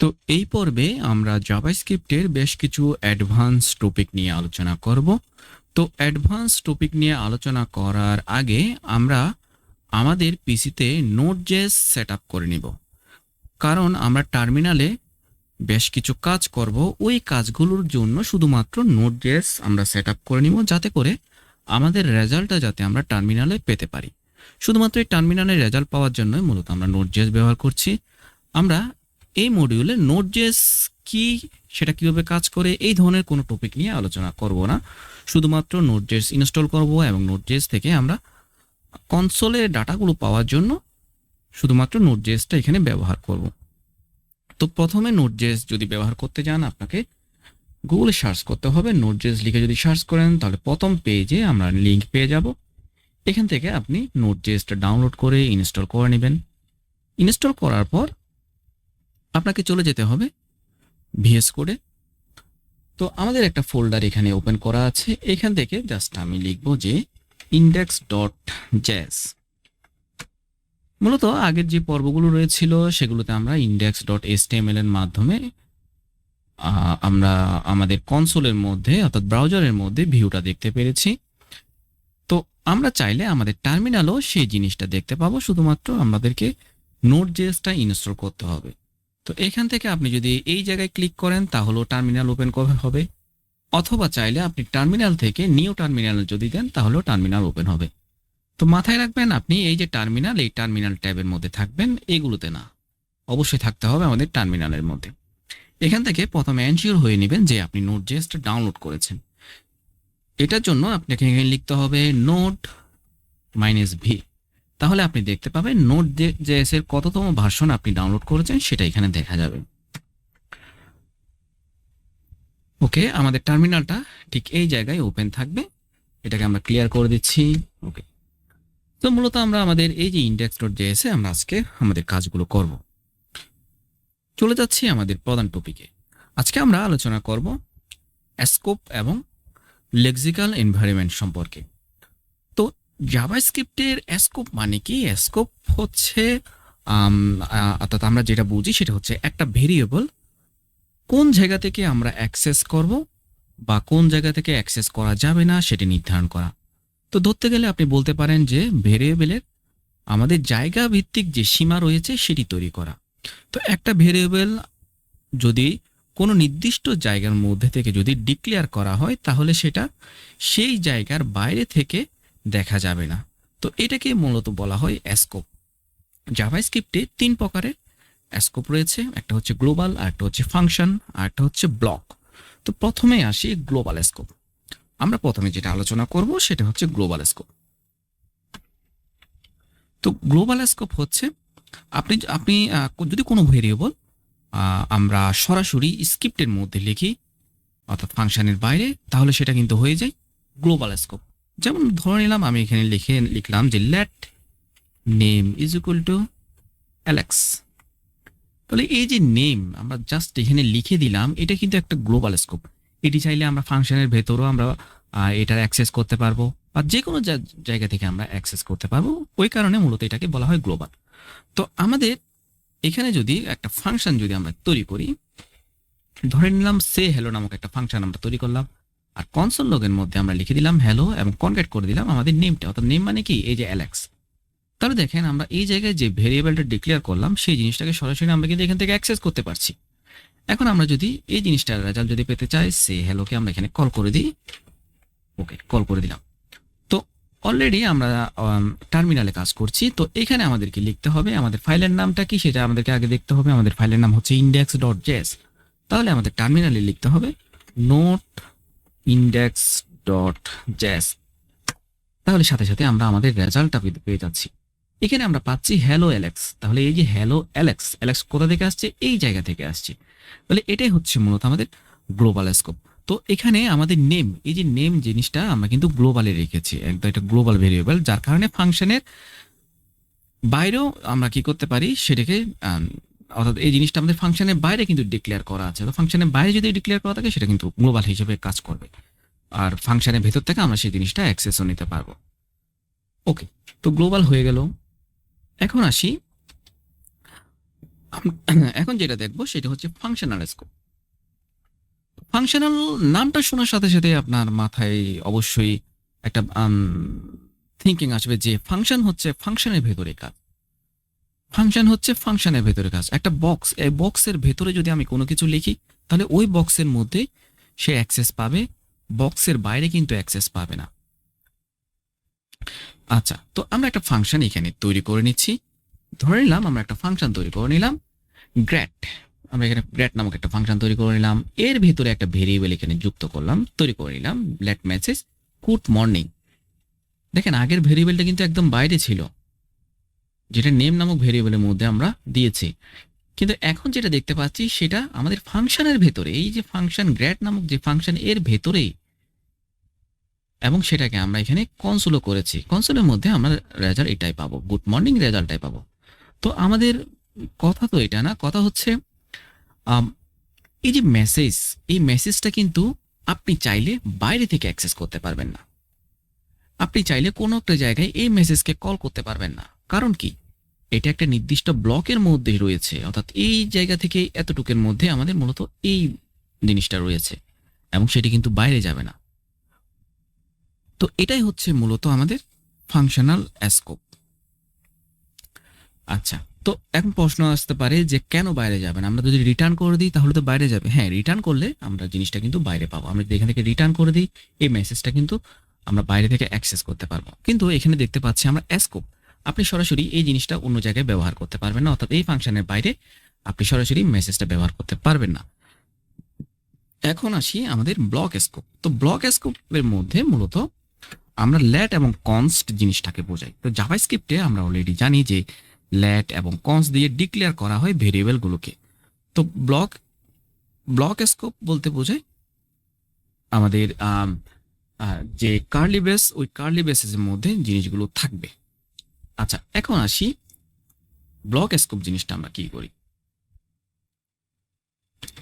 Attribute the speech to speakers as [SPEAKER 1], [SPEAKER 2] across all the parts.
[SPEAKER 1] তো এই পর্বে আমরা জাভাস্ক্রিপ্টের বেশ কিছু অ্যাডভান্স টপিক নিয়ে আলোচনা করব। তো অ্যাডভান্স টপিক নিয়ে আলোচনা করার আগে আমরা আমাদের পিসিতে নোট জেস সেট আপ করে নিব। কারণ আমরা টার্মিনালে বেশ কিছু কাজ করব। ওই কাজগুলোর জন্য শুধুমাত্র নোট জেস আমরা সেট আপ করে নিব যাতে করে আমাদের রেজাল্টটা যাতে আমরা টার্মিনালে পেতে পারি। শুধুমাত্র এই টার্মিনালের রেজাল্ট পাওয়ার জন্যই মূলত আমরা নোট জেস ব্যবহার করছি। আমরা এই মডিউলে নোট জেস কি, সেটা কীভাবে কাজ করে, এই ধরনের কোনো টপিক নিয়ে আলোচনা করব না। শুধুমাত্র নোট জেস ইনস্টল করব এবং নোট জেস থেকে আমরা কনসোলের ডাটাগুলো পাওয়ার জন্য শুধুমাত্র নোট জেসটা এখানে ব্যবহার করব। তো প্রথমে নোট জেস যদি ব্যবহার করতে যান, আপনাকে গুগলে সার্চ করতে হবে। নোট জেস লিখে যদি সার্চ করেন, তাহলে প্রথম পেজে আমরা লিঙ্ক পেয়ে যাব। এখান থেকে আপনি নোট জেসটা ডাউনলোড করে ইনস্টল করে নেবেন। ইনস্টল করার পর আপনাকে চলে যেতে হবে ভিএস কোডে। তো আমাদের একটা ফোল্ডার এখানে ওপেন করা আছে। এখান থেকে জাস্ট আমি লিখব যে ইন্ডেক্স ডট জ্যাস মূলত আগের যে পর্বগুলো রয়েছিল, সেগুলোতে আমরা ইন্ডেক্স ডট এস এর মাধ্যমে আমরা আমাদের কনসোলের মধ্যে, অর্থাৎ ব্রাউজারের মধ্যে ভিউটা দেখতে পেরেছি। তো আমরা চাইলে আমাদের টার্মিনালও সেই জিনিসটা দেখতে পাবো। শুধুমাত্র আমাদেরকে নোট জেসটা ইনস্টল করতে হবে। তো এখান থেকে আপনি যদি এই জায়গায় ক্লিক করেন তাহলেও টার্মিনাল ওপেন হবে? অথবা চাইলে আপনি টার্মিনাল থেকে নিউ টার্মিনাল যদি দেন তাহলেও টার্মিনাল ওপেন হবে। তো মাথায় রাখবেন, আপনি এই যে টার্মিনাল এই টার্মিনাল ট্যাবের মধ্যে থাকবেন, এগুলোতে না। অবশ্যই থাকতে হবে আমাদের টার্মিনালের মধ্যে। এখান থেকে প্রথমে এনশিওর হয়ে নেবেন যে আপনি নোট জেসটা ডাউনলোড করেছেন। এটার জন্য আপনাকে লিখতে হবে নোট মাইনাস ভি তাহলে আপনি দেখতে পাবেন নোট জেএস এর কততম ভার্সন আপনি ডাউনলোড করেছেন, সেটা এখানে দেখা যাবে। ওকে, আমাদের টার্মিনালটা ঠিক এই জায়গায় ওপেন থাকবে। এটাকে আমরা ক্লিয়ার করে দিচ্ছি। ওকে। তো মূলত আমরা আমাদের এই যে ইন্ডেক্স ডট জেএসে আমরা আজকে আমাদের কাজগুলো করব। চলে যাচ্ছি আমাদের প্রধান টপিকে আজকে আমরা আলোচনা করব স্কোপ এবং লেক্সিক্যাল এনভায়রনমেন্ট সম্পর্কে। জাভাস্ক্রিপ্টের স্কোপ মানে কি? স্কোপ হচ্ছে অর্থাৎ আমরা যেটা বুঝি সেটা হচ্ছে একটা ভেরিয়েবল কোন জায়গা থেকে আমরা অ্যাক্সেস করব বা কোন জায়গা থেকে অ্যাক্সেস করা যাবে না সেটি নির্ধারণ করা। তো ধরতে গেলে আপনি বলতে পারেন যে ভেরিয়েবলের আমাদের জায়গা ভিত্তিক যে সীমা রয়েছে সেটি তৈরি করা। তো একটা ভেরিয়েবল যদি কোনো নির্দিষ্ট জায়গার মধ্যে থেকে যদি ডিক্লেয়ার করা হয় তাহলে সেটা সেই জায়গার বাইরে থেকে দেখা যাবে না। তো এটাকে মূলত বলা হয় স্কোপ জাভাস্ক্রিপ্টে তিন প্রকারের স্কোপ রয়েছে, একটা হচ্ছে গ্লোবাল আর একটা হচ্ছে ফাংশন আর একটা হচ্ছে ব্লক তো প্রথমে আসি গ্লোবাল স্কোপ আমরা প্রথমে যেটা আলোচনা করব সেটা হচ্ছে গ্লোবাল স্কোপ তো গ্লোবাল স্কোপ হচ্ছে, আপনি আপনি যদি কোনো ভেরিয়েবল আমরা সরাসরি স্ক্রিপ্টের মধ্যে লিখি, অর্থাৎ ফাংশনের বাইরে, তাহলে সেটা কিন্তু হয়ে যায় গ্লোবাল স্কোপ যেমন ধরে নিলাম, আমি এখানে লিখে লিখলাম যে let name is equal to Alex তাহলে এই যে নেম আমরা জাস্ট এখানে লিখে দিলাম, এটা কিন্তু একটা গ্লোবাল স্কোপ এটি চাইলে আমরা ফাংশনের ভেতরেও আমরা এটার অ্যাক্সেস করতে পারব বা যে কোনো জায়গা থেকে আমরা অ্যাক্সেস করতে পারব। ওই কারণে মূলত এটাকে বলা হয় গ্লোবাল তো আমাদের এখানে যদি একটা ফাংশন যদি আমরা তৈরি করি, ধরে নিলাম সে হ্যালো নামক একটা ফাংশন আমরা তৈরি করলাম। আর কনসোল লগের মধ্যে আমরা লিখে দিলাম হ্যালো এবং কনক্যাট করে দিলাম আমাদের নেমটা অর্থাৎ নেম মানে কি? এই যে অ্যালেক্স তাহলে দেখেন আমরা এই জায়গায় যে ভেরিয়েবলটা ডিক্লেয়ার করলাম, সেই জিনিসটাকে সরাসরি আমরা কিন্তু এখান থেকে অ্যাক্সেস করতে পারছি। এখন আমরা যদি এই জিনিসটার রেজাল্ট যদি পেতে চাই সে হ্যালোকে আমরা এখানে কল করে দিই। ওকে কল করে দিলাম। তো অলরেডি আমরা টার্মিনালে কাজ করছি। তো এখানে আমাদেরকে লিখতে হবে আমাদের ফাইলের নামটা কি, সেটা আমাদেরকে আগে দেখতে হবে। আমাদের ফাইলের নাম হচ্ছে ইন্ডেক্স ডট জেস তাহলে আমাদের টার্মিনালে লিখতে হবে নোট ইন্ডেক্স ডট জ্যাস তাহলে সাথে সাথে আমরা আমাদের রেজাল্টটা পেয়ে যাচ্ছি। এখানে আমরা পাচ্ছি হ্যালো অ্যালেক্স তাহলে এই যে হ্যালো অ্যালেক্স অ্যালেক্স কোথা থেকে আসছে? এই জায়গা থেকে আসছে। তাহলে এটাই হচ্ছে মূলত আমাদের গ্লোবাল স্কোপ তো এখানে আমাদের নেম এই যে নেম জিনিসটা আমরা কিন্তু গ্লোবালে রেখেছি। একদম এটা গ্লোবাল ভেরিয়েবল যার কারণে ফাংশনের বাইরেও আমরা কি করতে পারি? সেটাকে অর্থাৎ এই জিনিসটা আমাদের ফাংশনের বাইরে কিন্তু ডিক্লেয়ার করা আছে। তো ফাংশনের বাইরে যদি ডিক্লেয়ার করা থাকে, সেটা কিন্তু গ্লোবাল হিসেবে কাজ করবে। আর ফাংশনের ভেতর থেকে আমরা সেই জিনিসটা অ্যাক্সেসও নিতে পারব। ওকে তো গ্লোবাল হয়ে গেল। এখন আসি। এখন যেটা দেখব সেটা হচ্ছে ফাংশনাল স্কোপ ফাংশনাল নামটা শোনার সাথে সাথে আপনার মাথায় অবশ্যই একটা থিঙ্কিং আসবে যে ফাংশন হচ্ছে ফাংশনের ভেতরে কাজ। ফাংশন হচ্ছে ফাংশনের ভেতরে কাজ। একটা বক্স এই বক্সের ভেতরে যদি আমি কোনো কিছু লিখি, তাহলে ওই বক্সের মধ্যে সে অ্যাক্সেস পাবে। বক্সের বাইরে কিন্তু অ্যাক্সেস পাবে না। আচ্ছা তো আমরা একটা ফাংশন এখানে তৈরি করে নিচ্ছি। ধরে নিলাম আমরা একটা ফাংশন তৈরি করে নিলাম। গ্র্যাট আমরা এখানে গ্র্যাট নামক একটা ফাংশন তৈরি করে নিলাম। এর ভেতরে একটা ভেরিয়েবল এখানে যুক্ত করলাম, তৈরি করে নিলাম লেট মেসেজ গুড মর্নিং দেখেন, আগের ভেরিয়েবলটা কিন্তু একদম বাইরে ছিল। যেটা নেম নামক ভেরিয়েবলের মধ্যে আমরা দিয়েছি। কিন্তু এখন যেটা দেখতে পাচ্ছি, সেটা আমাদের ফাংশনের ভেতরে, এই যে ফাংশন গ্র্যাড নামক যে ফাংশন এর ভেতরেই এবং সেটাকে আমরা এখানে কনসোলও করেছি। কনসোলের মধ্যে আমরা রেজাল্ট এটাই পাবো গুড মর্নিং রেজাল্টটাই পাবো। তো আমাদের কথা তো এটা না, কথা হচ্ছে এই যে মেসেজ এই মেসেজটা কিন্তু আপনি চাইলে বাইরে থেকে অ্যাক্সেস করতে পারবেন না। আপনি চাইলে কোনো একটা জায়গায় এই মেসেজকে কল করতে পারবেন না। কারণ কি? এটা একটা নির্দিষ্ট ব্লকের মধ্যে রয়েছে, অর্থাৎ এই জায়গা থেকে এতটুকের মধ্যে আমাদের মূলত এই জিনিসটা রয়েছে, এবং সেটি কিন্তু বাইরে যাবে না। তো এটাই হচ্ছে মূলত আমাদের ফাংশনাল স্কোপ আচ্ছা তো এখন প্রশ্ন আসতে পারে যে কেন বাইরে যাবে না? আমরা যদি রিটার্ন করে দিই, তাহলে তো বাইরে যাবে। হ্যাঁ রিটার্ন করলে আমরা জিনিসটা কিন্তু বাইরে পাবো। আমরা যদি এখান থেকে রিটার্ন করে দিই, এই মেসেজটা কিন্তু আমরা বাইরে থেকে অ্যাক্সেস করতে পারব। কিন্তু এখানে দেখতে পাচ্ছি আমরা স্কোপ আপনি সরাসরি এই জিনিসটা অন্য জায়গায় ব্যবহার করতে পারবেন না, অর্থাৎ এই ফাংশনের বাইরে আপনি সরাসরি মেসেজটা ব্যবহার করতে পারবেন না। এখন আসি আমাদের ব্লক স্কোপ তো ব্লক স্কোপের মধ্যে মূলত আমরা ল্যাট এবং কনস্ট জিনিসটাকে বোঝাই। তো জাভাস্ক্রিপ্টে আমরা অলরেডি জানি যে ল্যাট এবং কনস দিয়ে ডিক্লেয়ার করা হয় ভেরিয়েবলগুলোকে। তো ব্লক ব্লক স্কোপ বলতে বোঝায় আমাদের যে কার্লি বেস ওই কার্লি বেসের মধ্যে জিনিসগুলো থাকবে। আচ্ছা এখন আসি ব্লক স্কোপ জিনিসটা আমরা কি করি?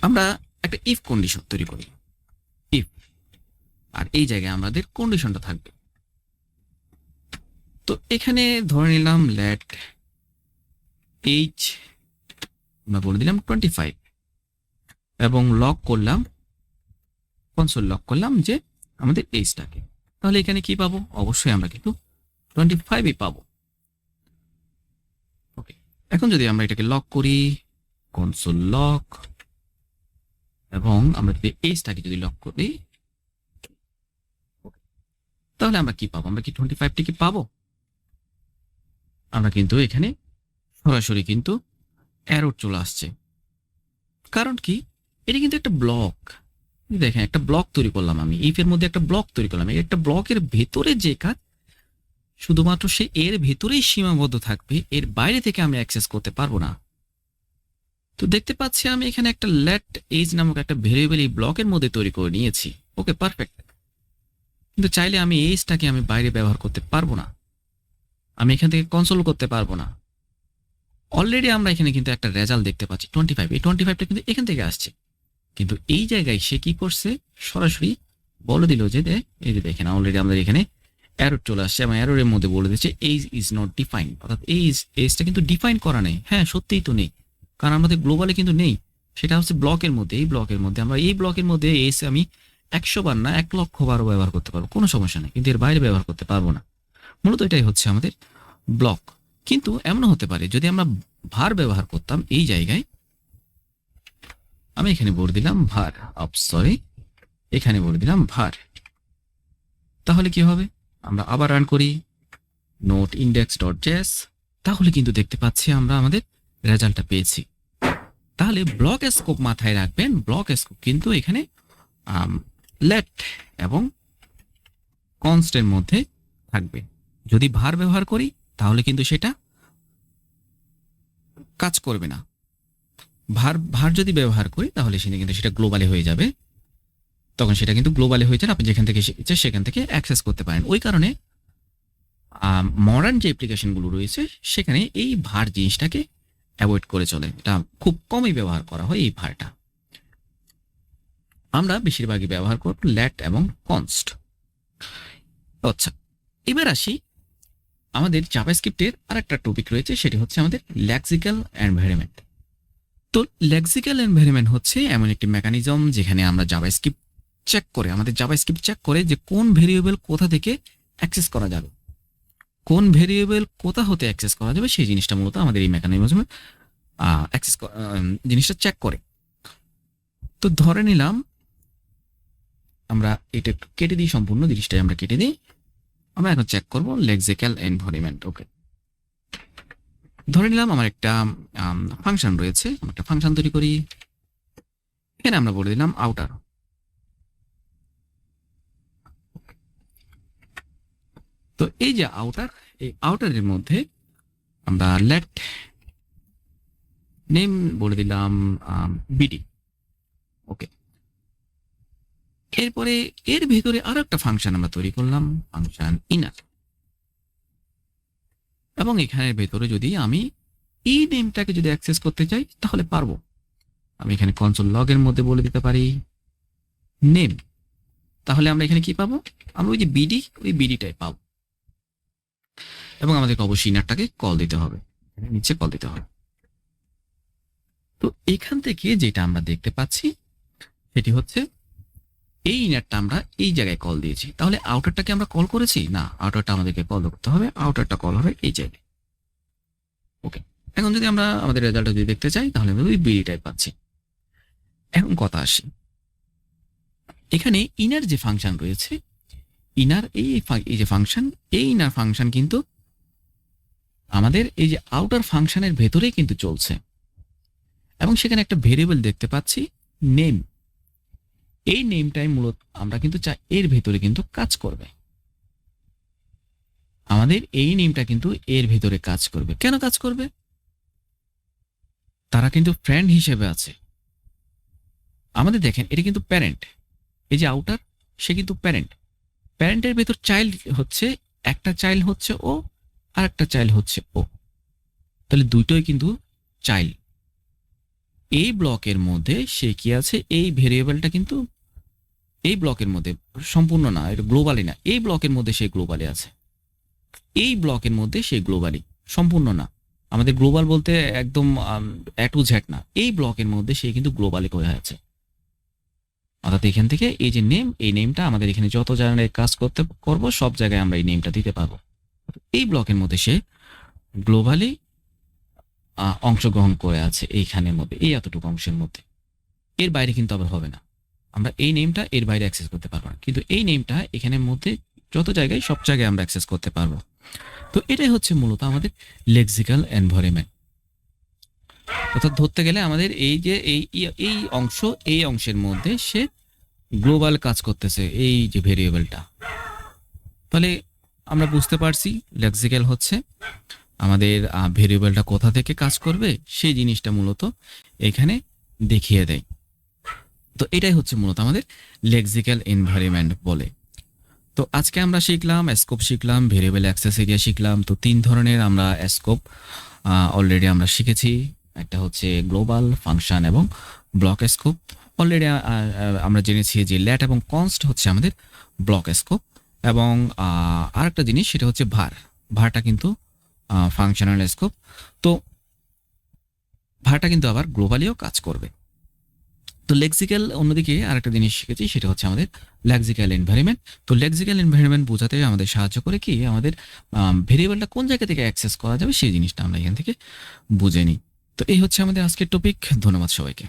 [SPEAKER 1] আমরা একটা ইফ কন্ডিশন তৈরি করি। ইফ আর এই জায়গায় আমাদের কন্ডিশনটা থাকবে। তো এখানে ধরে নিলাম লেট এইচ আমরা বলে দিলাম টোয়েন্টি ফাইভ এবং লক করলাম কনসোল লক করলাম যে আমাদের এইচটাকে তাহলে এখানে কি পাবো? অবশ্যই আমরা কিন্তু টোয়েন্টি ফাইভই পাবো। এখন যদি আমরা এটাকে লক করি কনসোল লক এবং আমরা যদি এইচটাকে যদি লক করি, তাহলে আমরা কি পাবো? আমরা কি টোয়েন্টি ফাইভটি কি পাবো? আমরা কিন্তু এখানে সরাসরি কিন্তু অ্যারোর চলে আসছে। কারণ কি? এটা কিন্তু একটা ব্লক দেখেন, একটা ব্লক তৈরি করলাম আমি। ইফের মধ্যে একটা ব্লক তৈরি করলাম। একটা ব্লকের ভেতরে যে কাজ শুধুমাত্র সে এর ভেতরেই সীমাবদ্ধ থাকবে, এর বাইরে থেকে আমি অ্যাক্সেস করতে পারব না। তো দেখতে পাচ্ছি আমি এখানে একটা লেট এজ নামক একটা ভেরিয়েবল এই ব্লকের মধ্যে তৈরি করে নিয়েছি। ওকে পারফেক্ট কিন্তু চাইলে আমি এজটাকে আমি বাইরে ব্যবহার করতে পারব না। আমি এখান থেকে কনসোল করতে পারব না। অলরেডি আমরা এখানে কিন্তু একটা রেজাল্ট দেখতে পাচ্ছি টোয়েন্টি ফাইভ এই টোয়েন্টি ফাইভটা কিন্তু এখান থেকে আসছে। কিন্তু এই জায়গায় সে কি করছে? সরাসরি বলে দিল যে যে দেখেন অলরেডি আমাদের এখানে অ্যারোর চলে আসছে এবং অ্যারোরের মধ্যে বলে দিচ্ছে এইজ ইজ নট ডিফাইন অর্থাৎ এইজ এজটা কিন্তু ডিফাইন করা নেই। হ্যাঁ সত্যিই তো নেই। কারণ আমাদের গ্লোবালে কিন্তু নেই। সেটা হচ্ছে ব্লকের মধ্যে, এই ব্লকের মধ্যে। আমরা এই ব্লকের মধ্যে এস আমি একশো বার না, এক লক্ষ বারও ব্যবহার করতে পারব। কোনো সমস্যা নেই। কিন্তু এর বাইরে ব্যবহার করতে পারব না। মূলত এটাই হচ্ছে আমাদের ব্লক কিন্তু এমনও হতে পারে, যদি আমরা ভার ব্যবহার করতাম এই জায়গায়, আমি এখানে বলে দিলাম ভার অফ সরি এখানে বলে দিলাম ভার তাহলে কি হবে? আমরা আবার রান করি নোট ইন্ডেক্স ডট জেস তাহলে কিন্তু দেখতে পাচ্ছি আমরা আমাদের রেজাল্টটা পেয়েছি। তাহলে ব্লক স্কোপ মাথায় রাখবেন ব্লক স্কোপ কিন্তু এখানে লেট এবং কনস্টের মধ্যে থাকবে। যদি ভার ব্যবহার করি, তাহলে কিন্তু সেটা কাজ করবে না। ভার ভার যদি ব্যবহার করি, তাহলে সেটা কিন্তু সেটা গ্লোবালে হয়ে যাবে। তখন সেটা কিন্তু গ্লোবালে হয়ে যাবে আপনি যেখান থেকে শিখেছে সেখান থেকে অ্যাক্সেস করতে পারেন। ওই কারণে মডার্ন যে অ্যাপ্লিকেশনগুলো রয়েছে, সেখানে এই ভার জিনিসটাকে অ্যাভয়েড করে চলে। এটা খুব কমই ব্যবহার করা হয় এই ভারটা। আমরা বেশিরভাগই ব্যবহার করব ল্যাট এবং কনস্ট আচ্ছা এবার আসি আমাদের জাভাস্ক্রিপ্টের আর একটা টপিক রয়েছে, সেটি হচ্ছে আমাদের ল্যাক্সিক্যাল এনভায়রনমেন্ট তো ল্যাক্সিক্যাল এনভায়রনমেন্ট হচ্ছে এমন একটি মেকানিজম যেখানে আমরা জাভাস্ক্রিপ্ট চেক করে, আমাদের জাভাস্ক্রিপ্ট চেক করে যে কোন ভেরিয়েবল কোথা থেকে অ্যাক্সেস করা যাবে। কোন ভেরিয়েবল কোথা হতে অ্যাক্সেস করা যাবে, সেই জিনিসটা মূলত আমাদের এই মেকানিজমে অ্যাক্সেস জিনিসটা চেক করে। তো ধরে নিলাম, আমরা এটা একটু কেটে দিই সম্পূর্ণ জিনিসটাই আমরা কেটে দিই। আমরা এখন চেক করব লেক্সিক্যাল এনভায়রনমেন্ট ওকে ধরে নিলাম আমার একটা ফাংশন রয়েছে একটা ফাংশন তৈরি করি। এখানে আমরা বলে দিলাম আউটার এই যে আউটার এই আউটারের মধ্যে আমরা লেট নেম বলে দিলাম বিডি ওকে এরপরে এর ভিতরে আরও একটা ফাংশন আমরা তৈরি করলাম ফাংশন ইনার এবং এখানের ভেতরে যদি আমি এই নেমটাকে যদি অ্যাক্সেস করতে চাই, তাহলে পারব। আমি এখানে কনসোল লগের মধ্যে বলে দিতে পারি নেম তাহলে আমরা এখানে কি পাবো? আমরা ওই যে বিডি ওই বিডিটাই পাবো। এবং আমাদেরকে অবশ্যই ইনারটাকে কল দিতে হবে। নিচে কল দিতে হবে। তো এখান থেকে যেটা আমরা দেখতে পাচ্ছি, সেটি হচ্ছে এই ইনারটা আমরা এই জায়গায় কল দিয়েছি। তাহলে আউটারটাকে আমরা কল করেছি? না আউটারটা আমাদেরকে কল করতে হবে। আউটারটা কল হবে এই জায়গায় ওকে এখন যদি আমরা আমাদের রেজাল্টটা যদি দেখতে চাই, তাহলে আমরা ওই বিডিটাই পাচ্ছি। এখন কথা আসি। এখানে ইনার যে ফাংশন রয়েছে ইনার এই এই যে ফাংশন এই ইনার ফাংশন কিন্তু আমাদের এই যে আউটার ফাংশনের ভেতরেই কিন্তু চলছে। এবং সেখানে একটা ভেরিয়েবল দেখতে পাচ্ছি নেম এই নেমটাই মূলত আমরা কিন্তু চাই এর ভেতরে কিন্তু কাজ করবে। আমাদের এই নেমটা কিন্তু এর ভেতরে কাজ করবে। কেন কাজ করবে? তারা কিন্তু ফ্রেন্ড হিসেবে আছে। আমাদের দেখেন, এটা কিন্তু প্যারেন্ট এই যে আউটার সে কিন্তু প্যারেন্ট প্যারেন্টের ভেতর চাইল্ড হচ্ছে, একটা চাইল্ড হচ্ছে ও আর একটা চাইল্ড হচ্ছে ও। তাহলে দুটোই কিন্তু চাইল্ড এই ব্লকের মধ্যে সে কি আছে? এই ভেরিয়েবলটা কিন্তু এই ব্লকের মধ্যে সম্পূর্ণ না, এটা গ্লোবালি না। এই ব্লকের মধ্যে সে গ্লোবালি আছে। এই ব্লকের মধ্যে সে গ্লোবালি সম্পূর্ণ না। আমাদের গ্লোবাল বলতে একদম টু ঝ্যাট না। এই ব্লকের মধ্যে সে কিন্তু গ্লোবালি হয়ে আছে। অর্থাৎ এখান থেকে এই যে নেম এই নেমটা আমাদের এখানে যত জায়গায় কাজ করতে, করব, সব জায়গায় আমরা এই নেমটা দিতে পারব। এই ব্লকের মধ্যে সে গ্লোবালি অংশগ্রহণ করে আছে এইখানের মধ্যে, এই এতটুকু অংশের মধ্যে। এর বাইরে কিন্তু আবার হবে না। আমরা এই নেমটা এর বাইরে অ্যাক্সেস করতে পারব না। কিন্তু এই নেমটা এখানের মধ্যে যত জায়গায়, সব জায়গায় আমরা অ্যাক্সেস করতে পারব। তো এটাই হচ্ছে মূলত আমাদের লেক্সিক্যাল এনভায়রনমেন্ট অর্থাৎ ধরতে গেলে আমাদের এই যে এই এই অংশ, এই অংশের মধ্যে সে গ্লোবাল কাজ করতেছে, এই যে ভেরিয়েবলটা তাহলে আমরা বুঝতে পারছি লেক্সিক্যাল হচ্ছে। আমাদের ভেরিয়েবলটা কোথা থেকে কাজ করবে, সেই জিনিসটা মূলত এখানে দেখিয়ে দেয়। তো এটাই হচ্ছে মূলত আমাদের লেক্সিক্যাল এনভায়রনমেন্ট বলে। তো আজকে আমরা শিখলাম স্কোপ শিখলাম ভেরিয়েবল অ্যাক্সেস এরিয়া শিখলাম। তো তিন ধরনের আমরা স্কোপ অলরেডি আমরা শিখেছি। একটা হচ্ছে গ্লোবাল ফাংশন এবং ব্লক স্কোপ অলরেডি আমরা জেনেছি যে ল্যাট এবং কনস্ট হচ্ছে আমাদের ব্লক স্কোপ এবং আরেকটা জিনিস সেটা হচ্ছে ভার। ভারটা কিন্তু ফাংশনাল স্কোপ তো ভারটা কিন্তু আবার গ্লোবালিও কাজ করবে। তো লেক্সিক্যাল অন্যদিকে আরেকটা জিনিস শিখেছি, সেটা হচ্ছে আমাদের লেক্সিক্যাল এনভায়রনমেন্ট তো লেক্সিক্যাল এনভায়রনমেন্ট বোঝাতে আমাদের সাহায্য করে কি? আমাদের ভেরিয়েবলটা কোন জায়গা থেকে অ্যাক্সেস করা যাবে সেই জিনিসটা আমরা এখান থেকে বুঝে নিই। তো এই হচ্ছে আমাদের আজকের টপিক ধন্যবাদ সবাইকে।